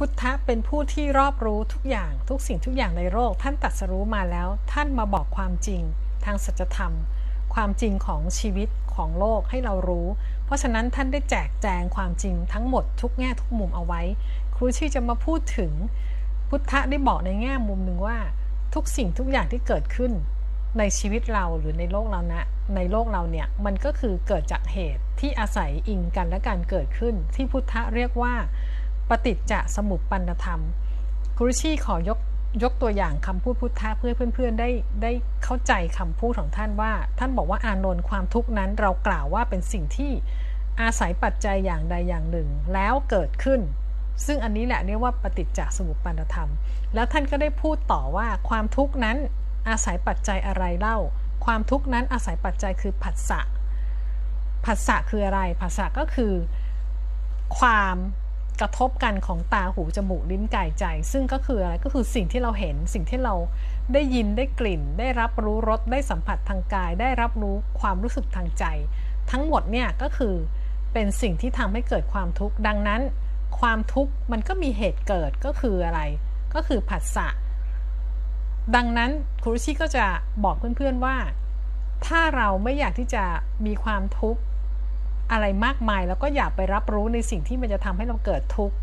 พุทธะเป็นผู้ที่รอบรู้ทุกอย่างทุกสิ่งทุกอย่างในโลกท่านตรัสรู้มาแล้ว ท่านมาบอกความจริง ทางสัจธรรม ความจริงของชีวิตของโลกให้เรารู้ เพราะฉะนั้นท่านได้แจกแจงความจริงทั้งหมดทุกแง่ทุกมุมเอาไว้ ครูชี่จะมาพูดถึง พุทธะได้บอกในแง่มุมหนึ่งว่า ทุกสิ่งทุกอย่างที่เกิดขึ้น ในชีวิตเราหรือในโลกเรานะในโลกเราเนี่ยมันก็คือเกิดจากเหตุที่อาศัยอิงกันและการเกิดขึ้น ที่พุทธะเรียกว่า ปฏิจจสมุปปนธรรมครูชี่ขอยกยกตัวอย่างคำพูดพุทธะเพื่อเพื่อนๆได้ได้เข้าใจคำพูดของท่านว่า ท่านบอกว่าอานนท์ความทุกข์นั้นเรากล่าวว่าเป็นสิ่งที่อาศัยปัจจัยอย่างใดอย่างหนึ่งแล้วเกิดขึ้น ซึ่งอันนี้แหละเรียกว่าปฏิจจสมุปปนธรรม แล้วท่านก็ได้พูดต่อว่าความทุกข์นั้นอาศัยปัจจัยอะไรเล่า ความทุกข์นั้นอาศัยปัจจัยคือผัสสะผัสสะคืออะไรผัสสะก็คือ ความ กระทบกันของตาหูจมูกลิ้นกายใจ ซึ่งก็คืออะไรก็คือสิ่งที่เราเห็นสิ่งที่เราได้ยินได้กลิ่น ได้รับรู้รสได้สัมผัสทางกาย ได้รับรู้ความรู้สึกทางใจ ทั้งหมดเนี่ยก็คือเป็นสิ่งที่ทำให้เกิดความทุกข์ดังนั้น ความทุกข์มันก็มีเหตุเกิดก็คืออะไร ก็คือผัสสะดังนั้นครูชิก็จะบอกเพื่อนๆว่า ถ้าเราไม่อยากที่จะมีความทุกข์ อะไรมากมาย แล้วก็อย่าไปรับรู้ในสิ่งที่มันจะทำให้เราเกิดทุกข์